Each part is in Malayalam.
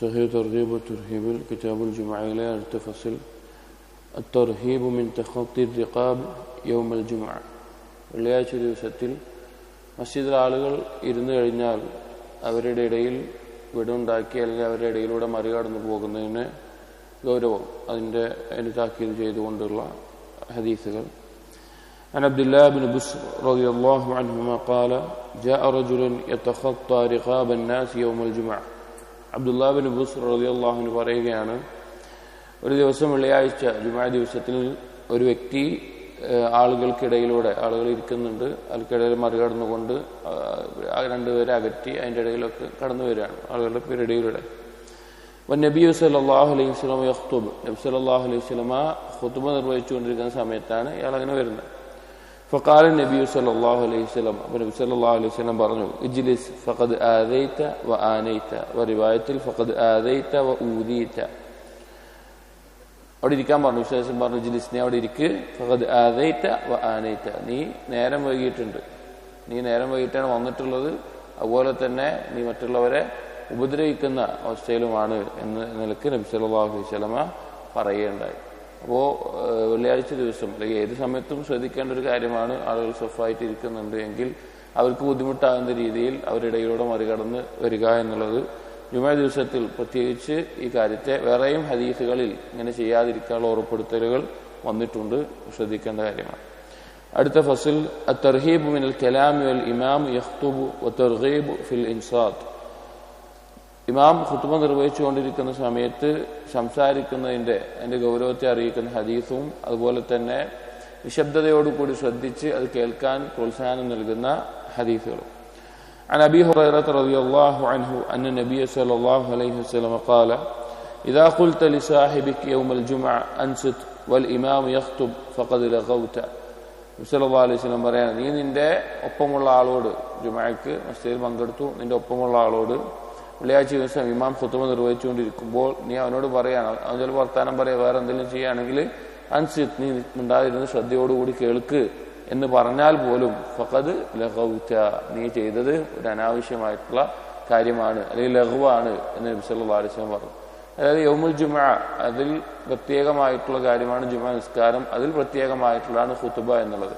صحيح ترغيب وترهيب كتاب الجمعة إلى التفصل الترهيب من تخطي الرقاب يوم الجمعة വെള്ളിയാഴ്ച ദിവസത്തിൽ മസ്ജിദിൽ ആളുകൾ ഇരുന്നു കഴിഞ്ഞാൽ അവരുടെ ഇടയിൽ വിടുണ്ടാക്കി അല്ലെങ്കിൽ അവരുടെ ഇടയിലൂടെ മറികടന്നു പോകുന്നതിന് ഗൗരവം അതിൻ്റെ അതിന് താക്കീത് ചെയ്തുകൊണ്ടുള്ള ഹദീസുകൾ عن عبد الله بن بسر رضي الله عنهما قال جاء رجل يتخطى رقاب الناس يوم الجمعة അബ്ദുല്ലാബിൻ ബുസ് റതിയല്ലാഹുവിന് പറയുകയാണ് ഒരു ദിവസം വെള്ളിയാഴ്ച ജുമാ ദിവസത്തിൽ ഒരു വ്യക്തി ആളുകൾക്കിടയിലൂടെ ആളുകൾ ഇരിക്കുന്നുണ്ട് ആൾക്കിടയിൽ മറികടന്നുകൊണ്ട് രണ്ടുപേരെ അകറ്റി അതിന്റെ ഇടയിലൊക്കെ കടന്നു വരികയാണ് ആളുകളുടെ പേരിടയിലൂടെ. അപ്പം നബി സല്ലാഹു അലൈഹി സ്വലം യഹ്തുബ് നബി സല്ലാഹു അലൈഹി സ്വലമ ഹുത്തുബ നിർവഹിച്ചുകൊണ്ടിരിക്കുന്ന സമയത്താണ് ഇയാൾ അങ്ങനെ വരുന്നത്. ഫക്കാല നബി സല്ലാഹു അലൈഹി സ്വലം അപ്പോൾ നബി സല്ലാഹു അലൈഹി സ്വലം പറഞ്ഞു ഇജ്ലിസ് ഫഖദ് ആദൈത്ത വ ആനൈത്ത വ റിവായത്തിൽ ഫഖദ് ആദൈത്ത വ ഊദീത്ത അവിടെ ഇരിക്കാൻ പറഞ്ഞു വിശേഷം പറഞ്ഞു ഇജ്ലിസ് നീ അവിടെ ഇരിക്ക്. ഫഖദ് ആദൈത്ത വ ആനൈത്ത നീ നേരം വൈകിയിട്ടുണ്ട്. നീ നേരം വൈകിട്ടാണ് വന്നിട്ടുള്ളത്. അതുപോലെ തന്നെ നീ മറ്റുള്ളവരെ ഉപദ്രവിക്കുന്ന അവസ്ഥയിലുമാണ് എന്ന് നിലയ്ക്ക് നബി സല്ലാഹു അലൈഹി പറയുകയുണ്ടായി. അപ്പോൾ വെള്ളിയാഴ്ച ദിവസം അല്ലെങ്കിൽ ഏത് സമയത്തും ശ്രദ്ധിക്കേണ്ട ഒരു കാര്യമാണ് ആളുകൾ സ്വഫായിട്ട് ഇരിക്കുന്നുണ്ട് എങ്കിൽ അവർക്ക് ബുദ്ധിമുട്ടാകുന്ന രീതിയിൽ അവരിടയിലൂടെ മറികടന്ന് വരിക എന്നുള്ളത് ജുമാ ദിവസത്തിൽ പ്രത്യേകിച്ച് ഈ കാര്യത്തെ വേറെയും ഹദീസുകളിൽ ഇങ്ങനെ ചെയ്യാതിരിക്കാനുള്ള ഉറപ്പെടുത്തലുകൾ വന്നിട്ടുണ്ട്. ശ്രദ്ധിക്കേണ്ട കാര്യമാണ്. അടുത്ത ഫസിൽ അത്തർഹീബ് മിനൽ കലാമി വൽ ഇമാം യഖ്തുബു തർഹീബ് ഫിൽ ഇൻസാത്ത് ഇമാം ഖുത്തുബ നിർവഹിച്ചുകൊണ്ടിരിക്കുന്ന സമയത്ത് സംസാരിക്കുന്നതിൻ്റെ അതിൻ്റെ ഗൗരവത്തെ അറിയിക്കുന്ന ഹദീസും അതുപോലെ തന്നെ നിശബ്ദതയോടുകൂടി ശ്രദ്ധിച്ച് അത് കേൾക്കാൻ പ്രോത്സാഹനം നൽകുന്ന ഹദീസുകളും عن أبي هريرة رضي الله عنه أن النبي صلى الله عليه وسلم قال إذا قلت لصاحبك يوم الجمعة أنصت والإمام يخطب فقد لغوت സല്ലാ അലൈഹി സ്വലം പറയാണ് നീ നിന്റെ ഒപ്പമുള്ള ആളോട് ജുമാക്ക് മസ്ജിദിൽ പങ്കെടുത്തു നിന്റെ ഒപ്പമുള്ള ആളോട് വെള്ളിയാഴ്ച ദിവസം ഇമാം ഹുത്തുമ നിർവഹിച്ചുകൊണ്ടിരിക്കുമ്പോൾ നീ അവനോട് പറയാണ് അവൻ വർത്താനം പറയാ. വേറെ എന്തെങ്കിലും ചെയ്യുകയാണെങ്കിൽ അൻസിത് നീ ഉണ്ടായിരുന്ന ശ്രദ്ധയോടുകൂടി കേൾക്ക് എന്ന് പറഞ്ഞാൽ പോലും ഫഖദ് ലഹൗറ്റ നീ ചെയ്തത് ഒരു അനാവശ്യമായിട്ടുള്ള കാര്യമാണ്. അല്ലെങ്കിൽ ലഘുവാണ് എന്ന് നബി സല്ലല്ലാഹു അലൈഹി വസല്ലം പറഞ്ഞു. അതായത് യൗമുൽ ജുമ അതിൽ പ്രത്യേകമായിട്ടുള്ള കാര്യമാണ് ജുമ നിസ്കാരം. അതിൽ പ്രത്യേകമായിട്ടുള്ളതാണ് ഹുത്തുബ എന്നുള്ളത്.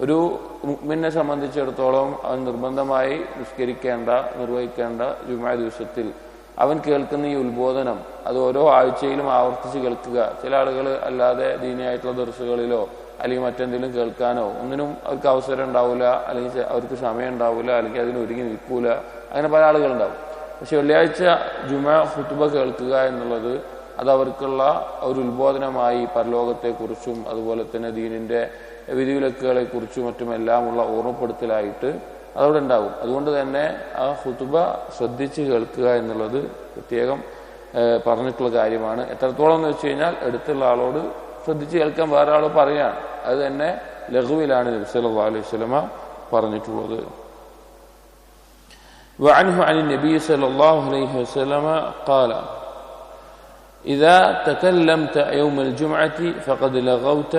ഒരു മുക്മിനെ സംബന്ധിച്ചിടത്തോളം അവൻ നിർബന്ധമായി നിസ്കരിക്കേണ്ട നിർവഹിക്കേണ്ട ജുമാ ദിവസത്തിൽ അവൻ കേൾക്കുന്ന ഈ ഉത്ബോധനം അത് ഓരോ ആഴ്ചയിലും ആവർത്തിച്ച് കേൾക്കുക. ചില ആളുകൾ അല്ലാതെ ദീനിയായിട്ടുള്ള ദർസുകളിലോ അല്ലെങ്കിൽ മറ്റെന്തെങ്കിലും കേൾക്കാനോ ഒന്നിനും അവർക്ക് അവസരം ഉണ്ടാവില്ല അല്ലെങ്കിൽ അവർക്ക് സമയം ഉണ്ടാവില്ല അല്ലെങ്കിൽ അതിന് ഒരുങ്ങി നിൽക്കൂല. അങ്ങനെ പല ആളുകളുണ്ടാവും. പക്ഷെ വെള്ളിയാഴ്ച ജുമ ഹുത്തുബ കേൾക്കുക എന്നുള്ളത് അത് അവർക്കുള്ള ഒരു ഉത്ബോധനമായി പരലോകത്തെക്കുറിച്ചും അതുപോലെ തന്നെ ദീനിന്റെ വിധിവിലക്കുകളെ കുറിച്ചും മറ്റുമെല്ലാമുള്ള ഓർമ്മപ്പെടുത്തലായിട്ട് അതവിടെ ഉണ്ടാകും അതുകൊണ്ട് തന്നെ ആ ഹുതുബ ശ്രദ്ധിച്ച് കേൾക്കുക എന്നുള്ളത് പ്രത്യേകം പറഞ്ഞിട്ടുള്ള കാര്യമാണ് എത്രത്തോളം എന്ന് വെച്ച് കഴിഞ്ഞാൽ അടുത്തുള്ള ആളോട് ശ്രദ്ധിച്ച് കേൾക്കാൻ വേറെ ആൾ പറയാണ് അത് തന്നെ ലഘുവിലാണ് നബി സല്ലല്ലാഹു അലൈഹി വസല്ലമ പറഞ്ഞിട്ടുള്ളത് وعنه عن النبي صلى الله عليه وسلم قال إذا تكلمت يوم الجمعة فقد لغوت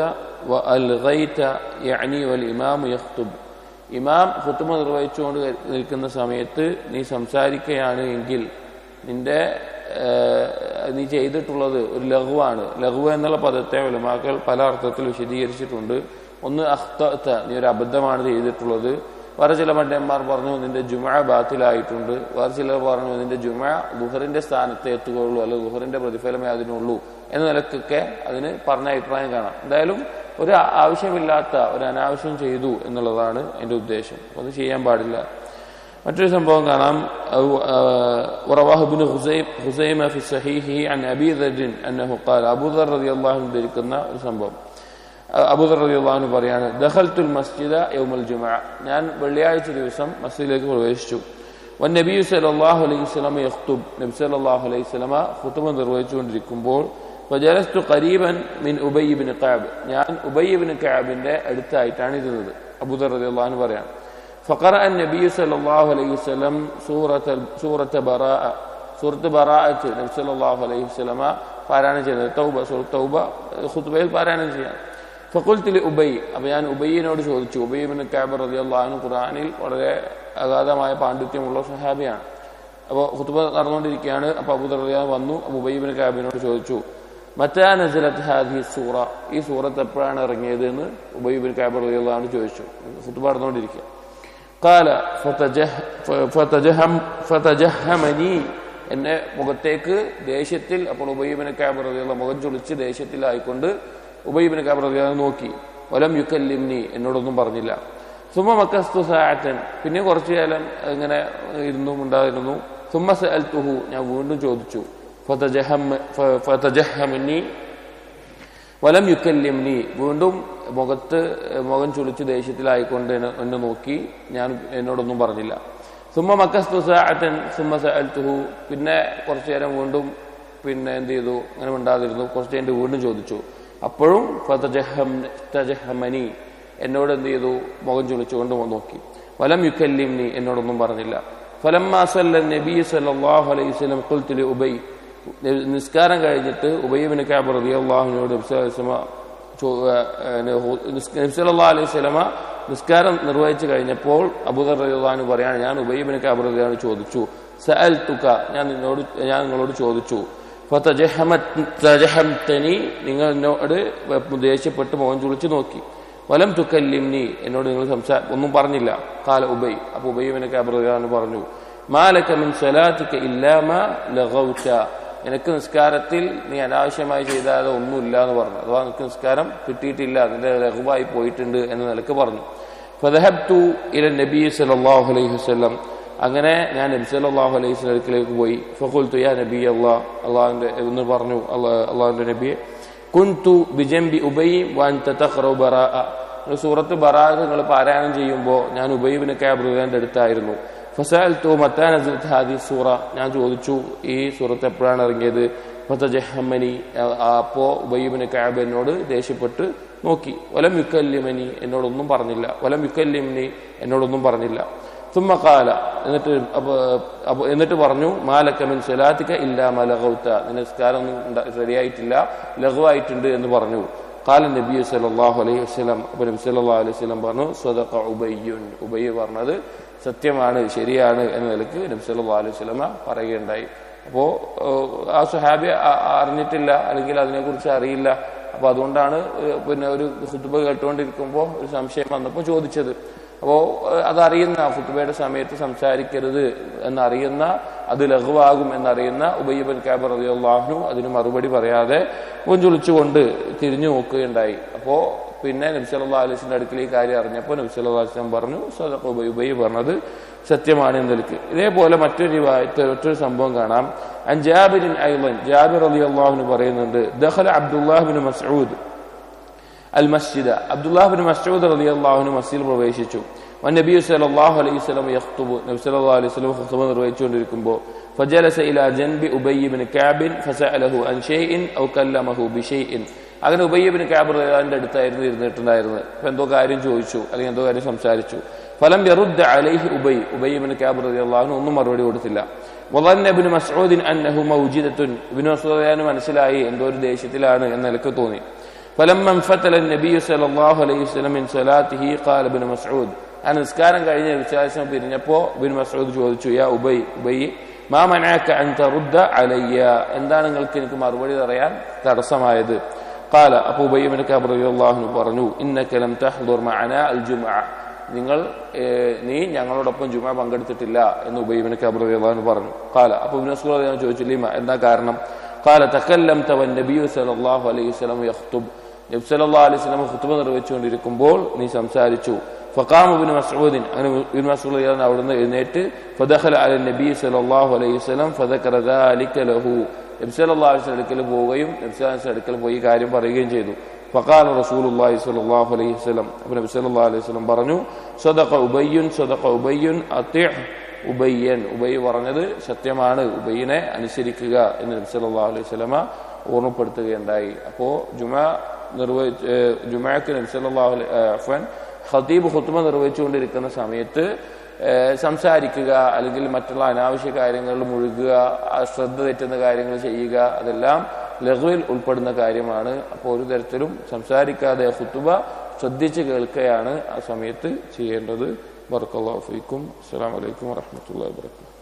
وألغيت يعني والإمام يخطب ഇമാം ഹുത്തുമ നിർവഹിച്ചുകൊണ്ട് നിൽക്കുന്ന സമയത്ത് നീ സംസാരിക്കുകയാണ് എങ്കിൽ നിന്റെ നീ ചെയ്തിട്ടുള്ളത് ഒരു ലഘുവാണ് ലഘു എന്നുള്ള പദത്തെ ഉലമാക്കൾ പല അർത്ഥത്തിൽ വിശദീകരിച്ചിട്ടുണ്ട് ഒന്ന് അഖ്ത നീ ഒരു അബദ്ധമാണ് ചെയ്തിട്ടുള്ളത് വേറെ ചില മണ്ടന്മാർ പറഞ്ഞു നിന്റെ ജുമ ബാത്തിലായിട്ടുണ്ട്. വേറെ ചിലർ പറഞ്ഞു നിന്റെ ജുമ ഗുഹറിന്റെ സ്ഥാനത്തെ എത്തുകയുള്ളൂ അല്ലെങ്കിൽ ഗുഹറിന്റെ പ്രതിഫലമേ അതിനുള്ളൂ. എന്ന നിലക്കൊക്കെ അതിന് പറഞ്ഞ അഭിപ്രായം കാണാം. എന്തായാലും ഒരു ആവശ്യമില്ലാത്ത ഒരു അനാവശ്യം ചെയ്തു എന്നുള്ളതാണ് എന്റെ ഉദ്ദേശം. അത് ചെയ്യാൻ പാടില്ല. മറ്റൊരു സംഭവം കാണാം. ഉറവാഹുബിന് ഹുസൈമ ഫി അൻ അബൂദർ റളിയല്ലാഹു അൻഹു ധരിക്കുന്ന ഒരു സംഭവം. അബുദർ അലിയുള്ളഹാനു പറയാണ് ദഹൽത്തുൽ മസ്ജിദ യൗമൽ ജുമ. ഞാൻ വെള്ളിയാഴ്ച ദിവസം മസ്ജിദിലേക്ക് പ്രവേശിച്ചു. വൻ നബി സലാഹു അലൈഹി സ്വലമ യഖ്തുബ്. നബി സലാഹു അലൈഹി സ്വലമ ഹുത്തുബ നിർവഹിച്ചുകൊണ്ടിരിക്കുമ്പോൾ ഫജലസ്തു ഖരീബൻ മിൻ ഉബയ്യബിൻ കാബ് ഞാൻ ഉബയ്യബിൻ കാബിന്റെ അടുത്തായിട്ടാണ് ഇരുന്നത് അബുദർ അലിയുള്ളഹാനു പറയാണ്. ഫഖറ അൻ നബി സലാഹു അലൈഹി വസ്ലം സൂറത്ത് സൂറത്ത് ബറാ സൂറത്ത് ബറാഅത്ത്. നബി സലാഹു അലൈഹി വസ്ലമ പാരായണം ചെയ്തത് തൗബ സൂറത്ത് തൗബ ഹുത്തുബയിൽ പാരായണം ചെയ്യാം. ഫഖുൽത്ത് ഉബൈ അപ്പോൾ ഞാൻ ഉബൈനോട് ചോദിച്ചു. ഉബൈ കാബർ റളിയല്ലാഹു അൻഹു ഖുർആനിൽ വളരെ അഗാധമായ പാണ്ഡിത്യമുള്ള സഹാബിയാണ് അപ്പോൾ ഹുത്തുബ നടന്നുകൊണ്ടിരിക്കുകയാണ്. അപ്പോൾ അബൂദർ വന്നു. ഉബൈബിൻ കാബിനോട് ചോദിച്ചു മറ്റാ നസലത്ത് ഹാദി സൂറ? ഈ സൂറത്ത് എപ്പോഴാണ് ഇറങ്ങിയത്? എന്ന് ഉബയ്യബിൻ കാബർ റതി റളിയല്ലാഹു ചോദിച്ചു. ഹുത്തുബ നടന്നുകൊണ്ടിരിക്കുക. കാല ഫതജഹമനി. എന്നെ മുഖത്തേക്ക് ദേഷ്യത്തിൽ അപ്പോൾ ഉബൈബിന് കാബ് റളിയല്ലാഹു മുഖം ചൊളിച്ച് ദേഷ്യത്തിലായിക്കൊണ്ട് ഉബൈബിന് കാബ് റളിയല്ലാഹു നോക്കി. വലം യുക്കല്ലിംനി എന്നോടൊന്നും പറഞ്ഞില്ല. സുമ മക്കസ്തു സാറ്റൻ പിന്നെ കുറച്ചു കാലം ഇങ്ങനെ ഇരുന്നു ഉണ്ടായിരുന്നു. സുമ സഅൽതുഹു ഞാൻ വീണ്ടും ചോദിച്ചു. ഫതജഹമിനി വലം യുക്കല്ലിംനി വീണ്ടും മുഖത്ത് മുഖം ചുളിച്ച് ദേഷ്യത്തിലായിക്കൊണ്ട് എന്നെ നോക്കി. ഞാൻ എന്നോടൊന്നും പറഞ്ഞില്ല. സുമ മക്കസ്തു സാറ്റൻ സുമ സഅൽതുഹു പിന്നെ കുറച്ചു നേരം വീണ്ടും പിന്നെ എന്ത് ചെയ്തു? അങ്ങനെ ഉണ്ടാതിരുന്നു കുറച്ച് കഴിഞ്ഞിട്ട് വീണ്ടും ചോദിച്ചു. അപ്പോഴും ഫതജഹമനി എന്നോട് എന്ത് ചെയ്തു? മുഖം ചുളിച്ചുകൊണ്ട് നോക്കി. വലം യുക്കല്ലിംനി എന്നോടൊന്നും പറഞ്ഞില്ല. ഫലം മാസല്ല നബി സല്ലല്ലാഹു അലൈഹി വസല്ലം ഖുൽതു ലി ഉബൈ. നിസ്കാരം കഴിഞ്ഞിട്ട് ഉബൈബിന് കാബ് റളിയല്ലാഹുവിനോട് നബ്സല്ലാ അലൈഹി സ്വലമ നിസ്കാരം നിർവഹിച്ചു കഴിഞ്ഞപ്പോൾ അബൂദർ റളിയല്ലാഹു പറയാണ് ഞാൻ ഉബൈബിന് കാബ് റളിയല്ലാഹു ചോദിച്ചു. സഅൽ തുക ഞാൻ നിന്നോട് ഞാൻ നിങ്ങളോട് ചോദിച്ചു. ഫതജഹംതനി നിങ്ങൾ എന്നോട് ദേഷ്യപ്പെട്ട് മോൻ ചുളിച്ച് നോക്കി. വലം തുക്കല്ലിംനി എന്നോട് നിങ്ങൾ സംസാ ഒന്നും പറഞ്ഞില്ല. കാല ഉബൈ അപ്പൊ ഉബൈവിനെ കബറുകാരൻ പറഞ്ഞു മാലക്കമിൻ മിൻ സലാത്തിക ഇല്ലാമ ലഗൗത നിനക്ക് നിസ്കാരത്തിൽ നീ അനാവശ്യമായി ചെയ്താതെ ഒന്നുമില്ല എന്ന് പറഞ്ഞു. അഥവാ നിനക്ക് നിസ്കാരം കിട്ടിയിട്ടില്ല നിന്റെ ലഘുവായി പോയിട്ടുണ്ട് എന്ന നിലയ്ക്ക് പറഞ്ഞു. ഫതഹബ് ടു ഇല നബി സല്ലല്ലാഹു അലൈഹി വസല്ലം. അങ്ങനെ ഞാൻ നബി സല്ലല്ലാഹു അലൈഹി വസല്ലത്തിലേക്ക് പോയി. ഫഖുൽതു യാ നബി അള്ളാ അള്ളാഹുവിന്റെ എന്ന് പറഞ്ഞു അള്ളാഹുവിന്റെ നബിയെ. കുൻതു ബിജംബി ഉബൈം വാൻ സൂറത്ത് ബറാ നിങ്ങൾ പാരായണം ചെയ്യുമ്പോൾ ഞാൻ ഉബൈബിന് കാബ്രുവിന്റെ അടുത്തായിരുന്നു. ഫസാൽ തു മത്താൻ ഹാദി സൂറ. ഞാൻ ചോദിച്ചു ഈ സൂറത്ത് എപ്പോഴാണ് ഇറങ്ങിയത്? ഫതജഹമ്മനി അപ്പോ ഉബൈബിന് കാബ് എന്നോട് ദേഷ്യപ്പെട്ട് നോക്കി. വലം യുക്കല്യമനി എന്നോടൊന്നും പറഞ്ഞില്ല. വലം യുക്കല്യമനി എന്നോടൊന്നും പറഞ്ഞില്ല. തുമ്മക്കാല എന്നിട്ട് അപ്പോ എന്നിട്ട് പറഞ്ഞു മാലക്കമിൻ സലാത്തിക്ക ഇല്ല മലഹൗത്ത നിസ്കാരം ശരിയായിട്ടില്ല ലഘുവായിട്ടുണ്ട് എന്ന് പറഞ്ഞു. കാല നബി സലാഹു അലൈഹി വസ്ലം അപ്പൊ നബി സല്ലാ അലൈഹി വസ്ലം പറഞ്ഞു സ്വതക്ക ഉബയ്യുൻ. ഉബയ്യ പറഞ്ഞത് സത്യമാണ് ശരിയാണ് എന്ന നിലയ്ക്ക് നബി സല്ലാ അലൈഹി വസ്ലമ പറയുകയുണ്ടായി. അപ്പോ ആ സുഹാബി അറിഞ്ഞിട്ടില്ല അല്ലെങ്കിൽ അതിനെക്കുറിച്ച് അറിയില്ല. അപ്പൊ അതുകൊണ്ടാണ് പിന്നെ ഒരു ഹുദ്ബ കേട്ടുകൊണ്ടിരിക്കുമ്പോൾ ഒരു സംശയം വന്നപ്പോൾ ചോദിച്ചത്. അപ്പോ അതറിയുന്ന ഫുട്ബയുടെ സമയത്ത് സംസാരിക്കരുത് എന്നറിയുന്ന അത് ലഘുവാകും എന്നറിയുന്ന ഉബയ്യബൻ ക്യാബർ അലിയാഹു അതിന് മറുപടി പറയാതെ പുഞ്ചുളിച്ചുകൊണ്ട് തിരിഞ്ഞു നോക്കുകയുണ്ടായി. അപ്പോൾ പിന്നെ നബ്സല്ലാ അലിസിന്റെ അടുക്കൽ ഈ കാര്യം അറിഞ്ഞപ്പോൾ നബ്സല്ലാ അലിസ്ലാം പറഞ്ഞു സദഖ് ഉബൈ ഉബൈ പറഞ്ഞത് സത്യമാണ് എന്നതിലേക്ക് ഇതേപോലെ മറ്റൊരു മറ്റൊരു സംഭവം കാണാം. അൻ ജാബിരിൻ ഐലൻ ജാബിർ അലി അള്ളാഹുന് പറയുന്നുണ്ട് ദഹല അബ്ദുല്ലാഹിബിൻ മസ്ഊദ് അൽ മസ്ജിദ് അബ്ദുല്ലാഹിബിൻ മസ്ജൂദ് റലി അള്ളാഹുന് മസ്ജിദിൽ പ്രവേശിച്ചു. വൻ നബി സലാഹു അലൈഹി സ്വലം യഹ്തുബ് നബി സല്ലാ അലൈഹി സ്വലം ഹുസുബ് നിർവഹിച്ചുകൊണ്ടിരിക്കുമ്പോൾ ഫജലസ ഇല ജൻബി ഉബയ്യബിൻ കാബിൻ ഫസ അലഹു അൻ ഷെയ്ൻ ഔ കല്ലമഹു ബിഷെയ്ൻ അങ്ങനെ ഉബയ്യബിൻ കാബ് റഹ്ലാന്റെ അടുത്തായിരുന്നു ഇരുന്നിട്ടുണ്ടായിരുന്നത്. അപ്പം എന്തോ കാര്യം ചോദിച്ചു അല്ലെങ്കിൽ എന്തോ കാര്യം സംസാരിച്ചു. ഫലം യറുദ്ദ അലൈഹി ഉബൈ ഉബയ്യബിൻ കാബ് റഹ്ലാഹുന് ഒന്നും മറുപടി കൊടുത്തില്ല. വലന്നബിൻ മസ്ഊദിൻ അന്നഹു മൗജിദത്തുൻ. ഇബിൻ മസൂദ് മനസ്സിലായി എന്തോ ഒരു ദേഷ്യത്തിലാണ് എന്ന നിലയ്ക്ക് തോന്നി. فلما انفتل النبي صلى الله عليه وسلم من صلاته قال ابن مسعود ആ നിസ്കാരം കഴിഞ്ഞ് വിശ്വാസം പിരിഞ്ഞപ്പോ ബിൻ മസൂദ് ചോദിച്ചു യാ ഉബൈ ഉബൈ മാ മനാക്ക അൻ തറുദ്ദ അലയ്യ എന്താണ് നിങ്ങൾക്ക് എനിക്ക് മറുപടി പറയാൻ തടസ്സമായത് قال അപ്പൊ ഉബൈ ബിൻ കഅബ് റളിയല്ലാഹു പറഞ്ഞു ഇന്നക ലം തഹ്ദുർ മഅനാ അൽ ജുമഅ നിങ്ങൾ നീ ഞങ്ങളോടൊപ്പം ജുമ പങ്കെടുത്തിട്ടില്ല എന്ന് ഉബൈ ബിൻ കഅബ് റളിയല്ലാഹു പറഞ്ഞു قال അപ്പൊ ഇബ്നു മസ്ഊദ് ചോദിച്ചു ലിമ എന്താ കാരണം قال تكلمت والنبي صلى الله عليه وسلم يخطب നബി സല്ലല്ലാഹു അലൈഹി വസല്ലം ഖുത്ബ നിർവഹിച്ചുകൊണ്ടിരിക്കുമ്പോൾ നീ സംസാരിച്ചു ഫഖാമ ഇബ്നു മസ്ഊദ് അങ്ങനെ ഇബ്നു മസ്ഊദ് ഞാൻ അവിടുന്ന് എഴുന്നേറ്റ് ഫദഖല അല നബി സല്ലല്ലാഹു അലൈഹി വസല്ലം ഫദക്കറ ദാലിക ലഹു നബി സല്ലല്ലാഹു അലൈഹി വസല്ലം അടുക്കൽ പോവുകയും നബി സല്ലല്ലാഹു അലൈഹി അടുക്കൽ പോയി കാര്യം പറയുകയും ചെയ്തു فقال رسول الله صلى الله عليه وسلم അപ്പോൾ നബി സല്ലല്ലാഹു അലൈഹി വസല്ലം പറഞ്ഞു സദഖ ഉബയ്യുൻ സദഖ ഉബയ്യുൻ അതി ഉബയ്യൻ ഉബൈ പറഞ്ഞത് സത്യമാണ്. ഉബൈനെ അനുസരിക്കുക എന്ന് നബി അലൈഹി സ്വലമ ഓർമ്മപ്പെടുത്തുകയുണ്ടായി. അപ്പോൾ ജുമാ നിർവഹിച്ച് ജുമാക്ക് നബി അഫൻ ഖതീബ് ഖുത്ബ നിർവഹിച്ചുകൊണ്ടിരിക്കുന്ന സമയത്ത് സംസാരിക്കുക അല്ലെങ്കിൽ മറ്റുള്ള അനാവശ്യ കാര്യങ്ങളിൽ മുഴുകുക ശ്രദ്ധ തെറ്റുന്ന കാര്യങ്ങൾ ചെയ്യുക അതെല്ലാം ലഘുവിൽ ഉൾപ്പെടുന്ന കാര്യമാണ്. അപ്പോൾ ഒരു തരത്തിലും സംസാരിക്കാതെ ഖുത്ബ ശ്രദ്ധിച്ച് കേൾക്കുകയാണ് ആ സമയത്ത് ചെയ്യേണ്ടത്. بارك الله فيكم. السلام عليكم ورحمة الله وبركاته.